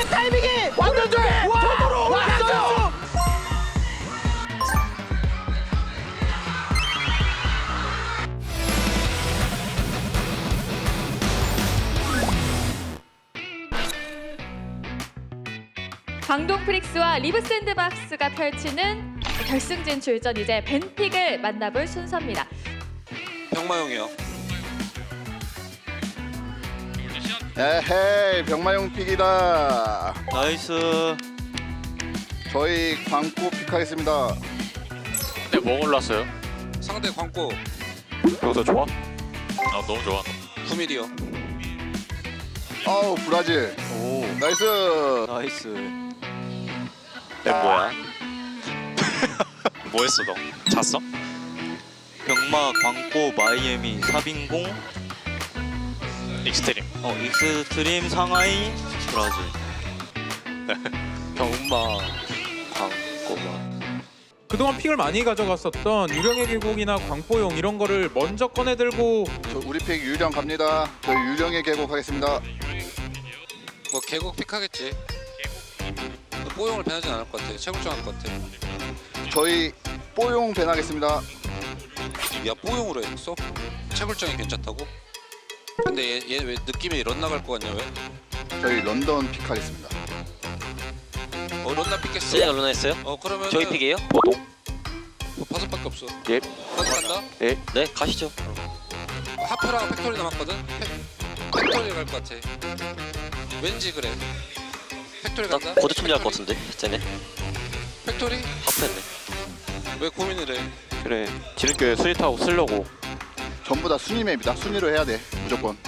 이게 타이밍이 완전 돼. 와, 왔어요. 광동 프릭스와 리브 샌드박스가 펼치는 결승 진출전 이제 벤픽을 만나볼 순서입니다. 병마용이요. 에헤이 병마용 픽이다 나이스. 저희 광고 픽 하겠습니다 네, 뭐 올랐어요? 상대 광고 여기서 좋아? 아 너무 좋아. 9mm요. 아우 브라질 오. 나이스 나이스. 내 뭐야? 뭐 했어 너? 잤어? 병마 광고 마이애미 사빈공 익스트림. 어 익스트림 상하이 브라질. 병마 광고마. 그동안 픽을 많이 가져갔었던 유령의 계곡이나 광포용 이런 거를 먼저 꺼내 들고 저 우리 픽 유령 갑니다 저희 유령의 계곡 하겠습니다 뭐 계곡 픽하겠지. 뽀용을 배나진 않을 것 같아. 채굴장 할것 같아. 저희 뽀용 밴 하겠습니다 야 뽀용으로 했어? 채굴장이 괜찮다고? 근데 얘얘왜 느낌이 런 나갈 것 같냐 왜? 저희 런던 픽 하겠습니다 어 런나 픽했어? 제가 런했어요? 어 그러면 저희 픽이에요? 보동. 뭐 없어. 예. 다섯 간다. 네, 가시죠. 하프랑 팩토리 남았거든. 팩, 팩토리 갈 것 같아. 왠지 그래. 팩토리 나 간다. 보드 참여할 것 같은데, 쟤네. 팩토리? 하프 했네. 왜 고민을 해? 그래. 지름교회 수리 타고 쓰려고. 전부 다 순위 맵이다 순위로 해야 돼 무조건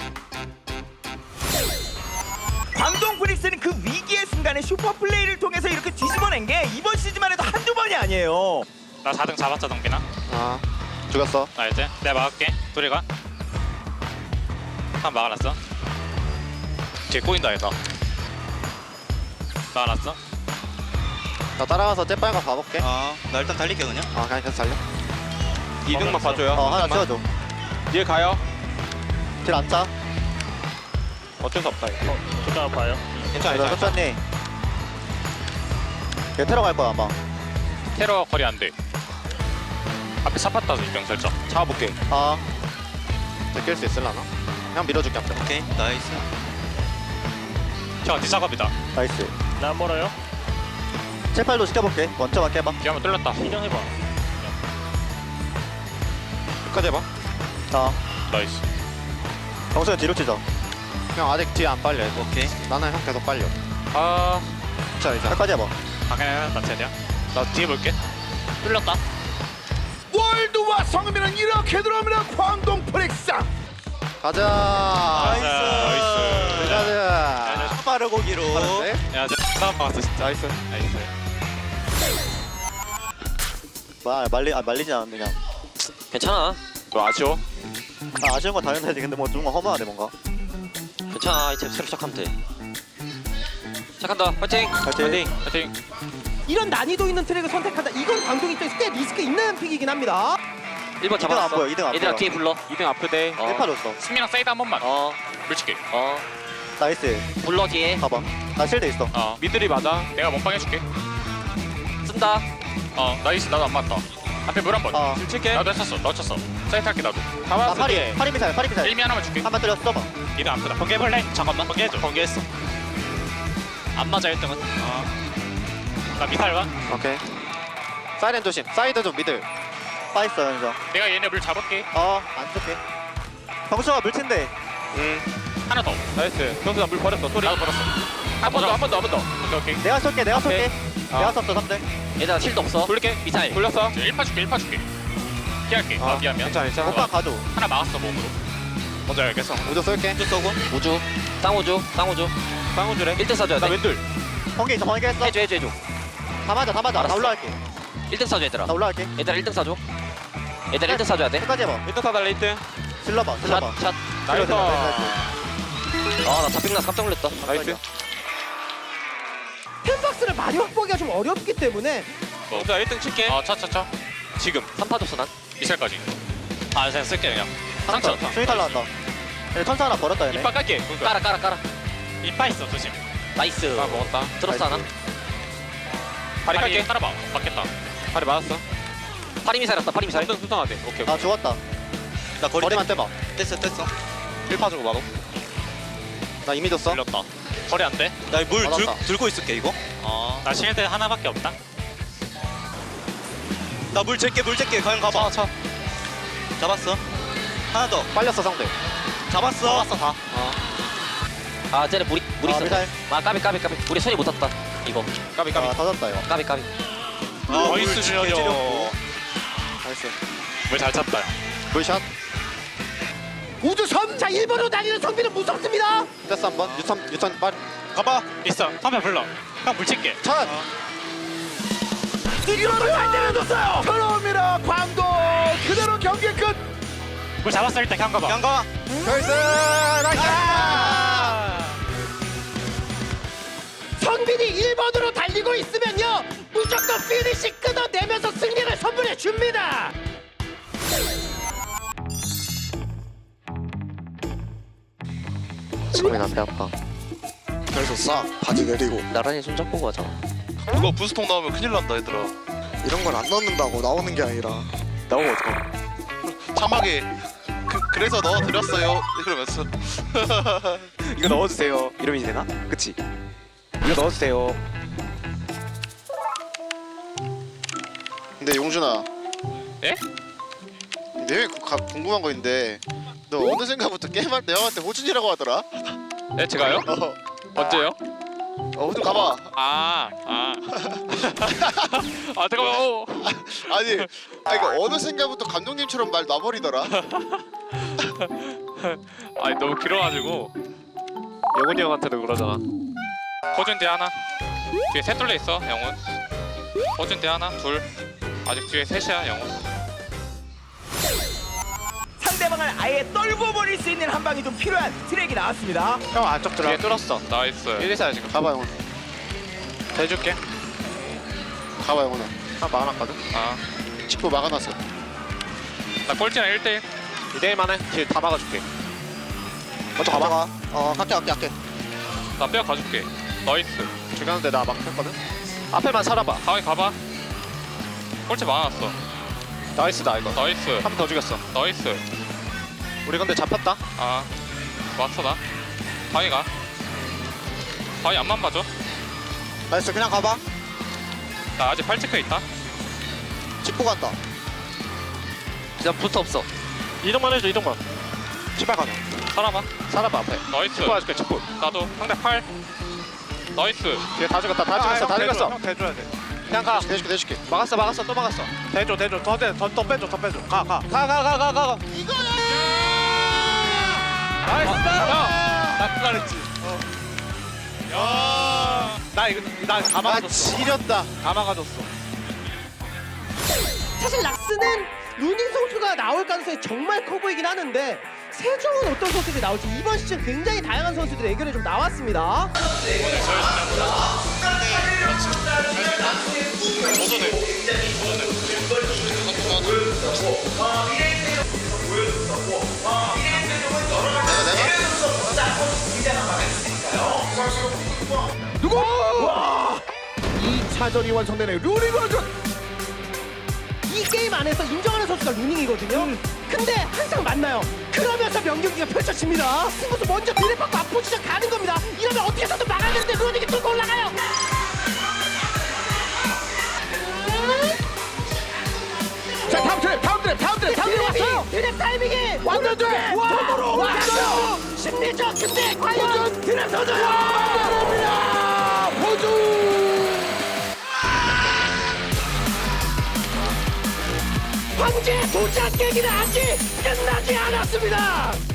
광동 브릭스는 그 위기의 순간에 슈퍼 플레이를 통해서 이렇게 뒤집어낸 게 이번 시즌만 해도 한두 번이 아니에요. 나 4등 잡았자 동빈아. 아 죽었어 나 이제 내가 막을게. 둘이 가. 한 막아놨어. 뒤에 꼬인다 얘가. 막아놨어. 나 따라가서 째빨가 봐볼게. 아, 나 일단 달릴게 그냥. 아 그냥 계속 달려. 2등만 봐줘요. 어 하나 채워줘. 뒤에 가요. 딜 안 짜. 어쩔 수 없다 이거. 좋다 봐요. 괜찮아 괜찮아. 천천히. 얘 테러 갈 거야 아마. 테러 거리 안 돼. 앞에 사파타서 입병 설정. 잡아볼게. 아. 제낄 수 있을라나? 그냥 밀어줄게 앞에. 오케이, 나이스. 저 뒤작업이다. 나이스. 나 멀어요. 째빨도 시켜볼게. 먼저 맞게 해봐. 한번 뚫렸다. 이정해봐. 끝까지 해봐. 자, 나이스. 정수현 뒤로 치자. 형 아직 뒤에 안 빨려. 오케이. 나는 형 계속 빨려. 아. 자 이제. 끝까지 해봐. 당연히 나 차례야. 나 뒤에 볼게. 뚫렸다. 월드와 성민은 이렇게 들어옵니다. 광동 프릭스. 가자. 나이스. 가자. 빠르고 기로. 빠른데? 야, 박았어 진짜. 나이스. 나이스. 말 말리 아 말리진 않았네 그냥. 괜찮아. 너 아쉬워? 아, 아쉬운 건 당연하지. 근데 뭐 좀 허무하네 뭔가. 괜찮아. 이제 새로 시작하면 돼. 시작한다. 화이팅! 파이팅. 파이팅. 이런 난이도 있는 트랙을 선택한다. 이건 광동 입장에서 꽤 리스크 있는 픽이긴 합니다. 1번 이등 안 잡았어. 보여, 이등 안 얘들아, 보여. 뒤에 불러. 2등 아프대. 어. 1파 줬어. 승민랑 사이드 한 번만. 어, 솔직히. 어. 나이스. 불러, 뒤에. 가봐. 나 실드 있어. 어. 미들이 맞아. 내가 몸빵 해줄게. 쓴다. 어, 나이스. 나도 안 맞다. 앞에 물 한 번. 어. 줄 칠게. 나도 했었어. 너 쳤어. 사이드 할게 나도. 나 가만 파리 파리 미사일 파리 미사일. 일미 하나만 줄게. 한번 때려 써봐. 2등 아프다. 번개해볼래? 잠깐만. 번개해줘. 번개했어. 안 맞아 1등은. 어. 나 미사일 가. 오케이. 사이렌 조심. 사이드 좀 미들. 빠 있어 연서. 내가 얘네 물 잡을게. 어안 쓸게. 병수가 물친데. 응. 하나 더. 나이스. 경수가 물 버렸어. 소리. 나도 버렸어. 한번 더, 한 번 더, 한 번 더. 오케이, 오케이. 내가 쏠게 내가 쏠게. 아. 내가 썼어 3등. 얘들아, 실드 없어. 돌릴게. 미사일. 돌렸어. 1파 줄게, 1파 줄게. 피할게. 아, 미안. 괜찮아, 괜찮아. 오빠 가줘. 하나 막았어, 몸으로. 먼저 알겠어. 우주 쏠게. 우주 쏘고. 우주. 쌍우주. 쌍우주. 쌍우주래. 1등 써줘야 나 돼. 왼둘. 번개 있어 번개 했어. 해줘, 해줘, 해줘. 다 맞아 다 맞아. 나 알았어. 올라갈게. 1등 써줘, 얘들아. 나 올라갈게. 얘들아, 1등 써줘. 얘들아, 1등 써줘야 돼. 끝까지 해봐. 1등 사달래, 1등. 질러봐 질러봐. 샷, 샷. 질러, 질러, 나이스. 질러. 아, 나 잡힌 나서 깜짝 놀랐다. 나이스. 템박스를 많이 확보하기가 좀 어렵기 때문에 자, 1등 칠게. 어, 쳐. 지금. 3파 줬어, 난. 미살까지. 아, 그냥 쓸게, 그냥. 상처. 탈라한다. 얘네 천사 하나 버렸다 얘네. 이빠 깔게. 깔아, 깔아, 깔아. 이빠 있어, 조심. 나이스. 아 먹었다. 들었어 하나? 다리 깔게. 따라봐. 맞겠다. 다리 맞았어. 파리미 살았다. 파리미 살. 완전 수상하대. 오케이. 아 죽었다. 나 거리 거리만 떼봐. 뗐어 뗐어. 1파 주고 막음. 나 이미 줬어. 걸렸다. 거리 안 돼? 나물 맞았다. 들고 있을게 이거. 어. 나 실드 하나밖에 없다. 나 물 잴게 물 잴게. 과연 가봐. 쳐. 잡았어. 하나 더. 빨렸어 상대. 잡았어. 잡았어 다. 아 쟤네 물이 물 아, 있어. 미사일. 아 까비 까비 까비. 우리 손이 못 탔다. 이거. 까비 까비. 아 터졌다 이거. 까비 까비. 나이스 주현이. 나이스. 물잘 찼다. 물샷. 우주섬 자 1번으로 달리는 성비는 무섭습니다 뺐어 한번. 유턴 유턴 빨리. 가봐. 있어. 탐배 불러. 형물 칠게. 천. 뒤로를 잘 때려줬어요. 돌아옵니다 광동 그대로 경기 끝물 잡았어 일단 형 가봐. 양가. 나이스. 나이스. 성빈이 1번으로 달리고 있으면요 무조건 피니시 끊어내면서 승리를 선물해 줍니다 지금이 나배 아파. 그래서 싹 바지 내리고 나란히 손잡고 가자. 이거 부스통 나오면 큰일 난다 얘들아 이런 걸 안 넣는다고 나오는 게 아니라 나오면 어떡하? 자막에 그, 그래서 넣어드렸어요 이러면서 이거 넣어주세요. 이러면 되나? 그치? 이거 넣어주세요. 근데 용준아. 예? 내가 궁금한 거 있는데 너 어느 생각부터 게임할 때 형한테 호준이라고 하더라? 네 제가요? 어, 언제요? 어 호준 가봐. 아, 아. 아, 잠깐만. 어. 아니, 아니 그 어느 생각부터 감독님처럼 말 놔버리더라. 아니, 너무 길어가지고. 영훈이 형한테도 그러잖아. 호준대 하나. 뒤에 셋 둘려 있어, 영훈. 호준대 하나, 둘. 아직 뒤에 셋이야, 영훈. 상대방을 아예 떨궈 버릴 수 있는 한 방이 좀 필요한 트랙이 나왔습니다. 형 안쪽 들어. 뒤에 뚫었어. 나이스. 1, 2, 4 지금. 가봐 영훈아. 대줄게. 가봐 영훈아. 한 막아놨거든. 아, 직구 막아놨어. 나 꼴찌랑 1대1. 2대1 만 해. 뒤다 막아줄게. 먼저 가봐. 어 갈게 갈게 갈게. 나 빼어 가줄게. 나이스. 죽였는데 나 막혔거든. 앞에만 살아봐. 가위 가봐. 꼴찌 많았어. 나이스다 이거. 나이스. 한 번 더 죽였어. 나이스. 우리 근데 잡혔다. 아, 왔어 나. 가위 가. 가위 안만 봐줘. 나이스 그냥 가봐. 나 아직 8체크 있다. 짚고 간다. 그냥 부스 없어. 이동만 해줘 이동만. 시발 가자. 살아봐. 살아봐 앞에. 나이스. 짚고 가줄게 짚고. 나도 상대 8. 나이스. 뒤에 다 죽였다 다 죽였어 다 죽였어. 대줘야 돼. 그냥 가. 대줄게 대줄게. 막았어 막았어 또 막았어. 대줘 대줘 더 대. 더, 더 빼줘 더 빼줘. 가 가. 가 가 가 가 가. 나이스. 나 그거 했지. 야. 나 이거 나다 막아줬어. 지렸다. 다 막아줬어. 사실 락스는 루닌 선수가 나올 가능성이 정말 커 보이긴 하는데 세종은 어떤 선수들이 나올지 이번 시즌 굉장히 다양한 선수들의 의견이 좀 나왔습니다 누구? 와! 2차전이 완성되네 루닌 완전 이 게임 안에서 인정하는 선수가 루닝이거든요. 근데 항상 만나요. 그러면서 명경기가 펼쳐집니다. 승부수 먼저 드랩받고 앞포지션 가는 겁니다. 이러면 어떻게 해서든 막아야 되는데 루닝이 뚫고 올라가요. 자 다음 트랩 다음 트랩 다음 트랩 다음 트랩 왔어요. 드랩 타이밍이 완전 돼. 완으로 왔어요. 심리적 근데 과연 드랩 터져요. 황제 도착 계기는 아직 끝나지 않았습니다.